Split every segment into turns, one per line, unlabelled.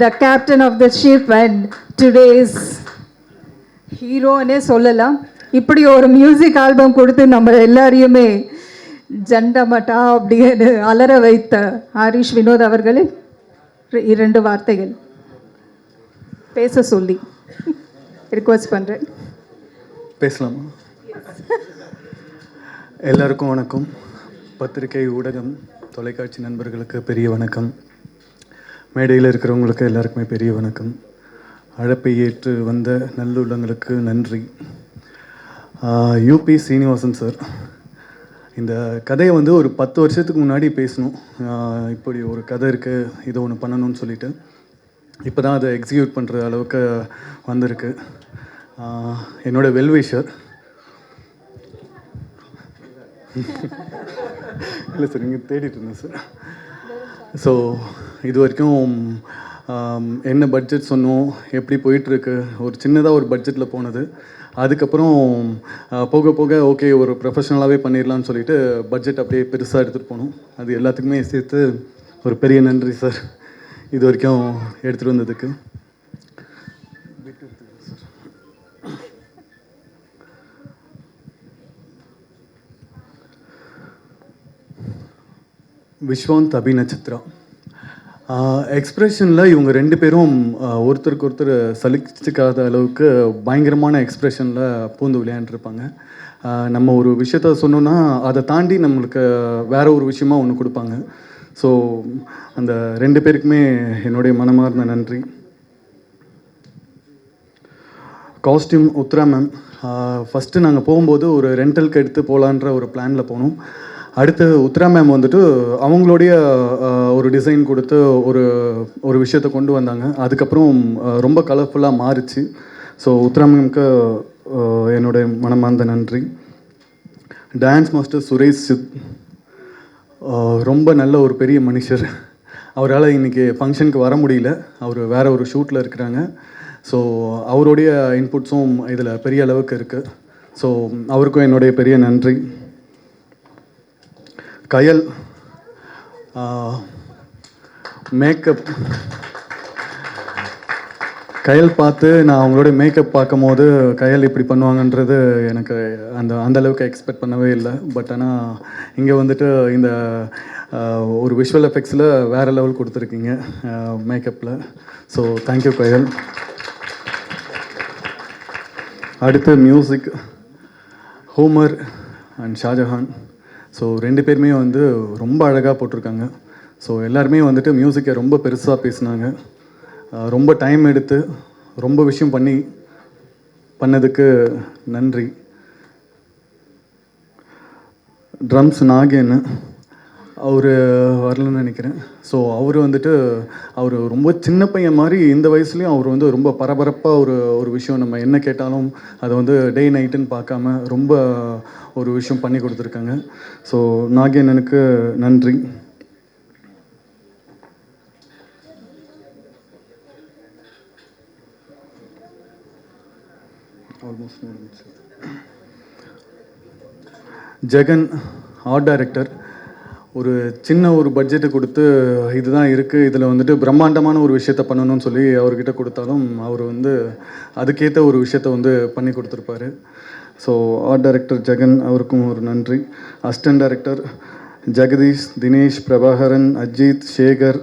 the captain of the ship and today's ஹீரோன்னே சொல்லலாம். இப்படி ஒரு மியூசிக் ஆல்பம் கொடுத்து நம்ம எல்லாரையுமே ஜண்டமட்டா அப்படின்னு அலற வைத்த ஹரிஷ் வினோத் அவர்களே இரண்டு வார்த்தைகள். பேச சொல்லி ரிக்வஸ்ட் பண்ணுறேன்
பேசலாமா? எல்லாருக்கும் வணக்கம். பத்திரிகை ஊடகம் தொலைக்காட்சி நண்பர்களுக்கு பெரிய வணக்கம். மேடையில் இருக்கிறவங்களுக்கு எல்லாருக்குமே பெரிய வணக்கம். அழைப்பை ஏற்று வந்த நல்லுள்ளங்களுக்கு நன்றி. யூபி சீனிவாசன் சார் இந்த கதையை வந்து ஒரு பத்து வருஷத்துக்கு முன்னாடி பேசணும். இப்படி ஒரு கதை இருக்குது இதை ஒன்று பண்ணணும்னு சொல்லிட்டு. இப்போ தான் அதை எக்ஸிக்யூட் பண்ணுற அளவுக்கு வந்திருக்கு. என்னோடய என்னோட வெல்விஷர் இல்லை சார் இங்கே தேடிட்டு இருந்தேன் சார். ஸோ இது வரைக்கும் என்ன பட்ஜெட் சொன்னோம் எப்படி போயிட்டுருக்கு? ஒரு சின்னதாக ஒரு பட்ஜெட்டில் போனது. அதுக்கப்புறம் போக போக ஓகே ஒரு ப்ரொஃபஷனலாகவே பண்ணிடலாம்னு சொல்லிட்டு பட்ஜெட் அப்படியே பெருசாக எடுத்துகிட்டு போனோம். அது எல்லாத்துக்குமே சேர்த்து ஒரு பெரிய நன்றி சார் இது வரைக்கும் எடுத்துகிட்டு வந்ததுக்கு. விஸ்வாந்த் அபி நட்சத்திரா எக்ஸ்ப்ரெஷனில் இவங்க ரெண்டு பேரும் ஒருத்தருக்கு ஒருத்தர் சலிச்சிக்காத அளவுக்கு பயங்கரமான எக்ஸ்ப்ரெஷனில் பூந்து விளையாண்டுருப்பாங்க. நம்ம ஒரு விஷயத்த சொன்னோன்னா அதை தாண்டி நம்மளுக்கு வேற ஒரு விஷயமா ஒன்று கொடுப்பாங்க. ஸோ அந்த ரெண்டு பேருக்குமே என்னுடைய மனமார்ந்த நன்றி. காஸ்டியூம் உத்ரா மேம் ஃபஸ்ட்டு நாங்கள் போகும்போது ஒரு ரெண்டலுக்கு எடுத்து போகலான்ற ஒரு பிளானில் போனோம். அடுத்து உத்ரா மேம் வந்துட்டு அவங்களுடைய ஒரு டிசைன் கொடுத்து ஒரு ஒரு விஷயத்தை கொண்டு வந்தாங்க. அதுக்கப்புறம் ரொம்ப கலர்ஃபுல்லாக மாறிச்சு. ஸோ உத்ரா மேம்க்கு என்னுடைய மனமார்ந்த நன்றி. டான்ஸ் மாஸ்டர் சுரேஷ் சித் ரொம்ப நல்ல ஒரு பெரிய மனுஷர். அவரால் இன்றைக்கி ஃபங்க்ஷனுக்கு வர முடியல. அவர் வேற ஒரு ஷூட்டில் இருக்கிறாங்க. ஸோ அவருடைய இன்புட்ஸும் இதில் பெரிய அளவுக்கு இருக்குது ஸோ அவருக்கும் என்னுடைய பெரிய நன்றி. கயல் மேக்கப் கயல் பார்த்து நான் அவங்களோட மேக்கப் பார்க்கும்போது கயல் இப்படி பண்ணுவாங்கன்றது எனக்கு அந்த அந்த அளவுக்கு எக்ஸ்பெக்ட் பண்ணவே இல்லை. பட் ஆனால் இங்கே வந்துட்டு இந்த ஒரு விஷுவல் எஃபெக்ட்ஸில் வேறு லெவல் கொடுத்துருக்கீங்க மேக்கப்பில் ஸோ தேங்க்யூ கயல். அடுத்து மியூசிக் ஹூமர் அண்ட் ஷாஜஹான் ஸோ ரெண்டு பேருமே வந்து ரொம்ப அழகாக போட்டிருக்காங்க. ஸோ எல்லாருமே வந்துட்டு மியூசிக்கை ரொம்ப பெருசாக பேசினாங்க. ரொம்ப டைம் எடுத்து ரொம்ப விஷயம் பண்ணி பண்ணதுக்கு நன்றி. ட்ரம்ஸ் நாகேன்னு. அவர் வரலன்னு நினைக்கிறேன். ஸோ அவர் வந்துட்டு அவர் ரொம்ப சின்ன பையன் மாதிரி இந்த வயசுலேயும் அவர் வந்து ரொம்ப பரபரப்பாக ஒரு ஒரு விஷயம். நம்ம என்ன கேட்டாலும் அதை வந்து டே நைட்டுன்னு பார்க்காம ரொம்ப ஒரு விஷயம் பண்ணி கொடுத்துருக்காங்க. ஸோ நாகேனனுக்கு நன்றி. ஜெகன் ஆர்ட் டைரக்டர் ஒரு சின்ன ஒரு பட்ஜெட்டு கொடுத்து இதுதான் இருக்குது இதில் வந்துட்டு பிரம்மாண்டமான ஒரு விஷயத்த பண்ணணும்னு சொல்லி அவர்கிட்ட கொடுத்தாலும் அவர் வந்து அதுக்கேற்ற ஒரு விஷயத்த வந்து பண்ணி கொடுத்துருப்பாரு. ஸோ ஆர்ட் டைரக்டர் ஜெகன் அவருக்கும் ஒரு நன்றி. Assistant director Jagadish Dinesh Prabhakaran Ajith Sekar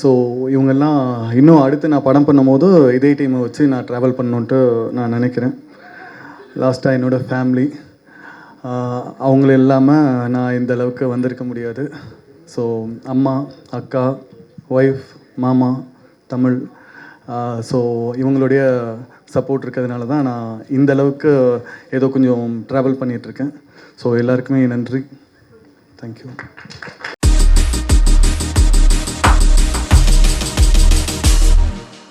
so இவங்கெல்லாம் இன்னும் அடுத்து நான் படம் பண்ணும்போது இதே டீமை வச்சு நான் ட்ராவல் பண்ணணுன்ட்டு நான் நினைக்கிறேன். லாஸ்ட்டாக என்னோடய ஃபேமிலி அவங்கள இல்லாமல் நான் இந்த அளவுக்கு வந்திருக்க முடியாது. ஸோ அம்மா அக்கா ஒய்ஃப் மாமா தமிழ் ஸோ இவங்களுடைய சப்போர்ட் இருக்கிறதுனால தான் நான் இந்த அளவுக்கு ஏதோ கொஞ்சம் ட்ராவல் பண்ணிகிட்ருக்கேன் ஸோ எல்லாருக்குமே நன்றி. தேங்க்யூ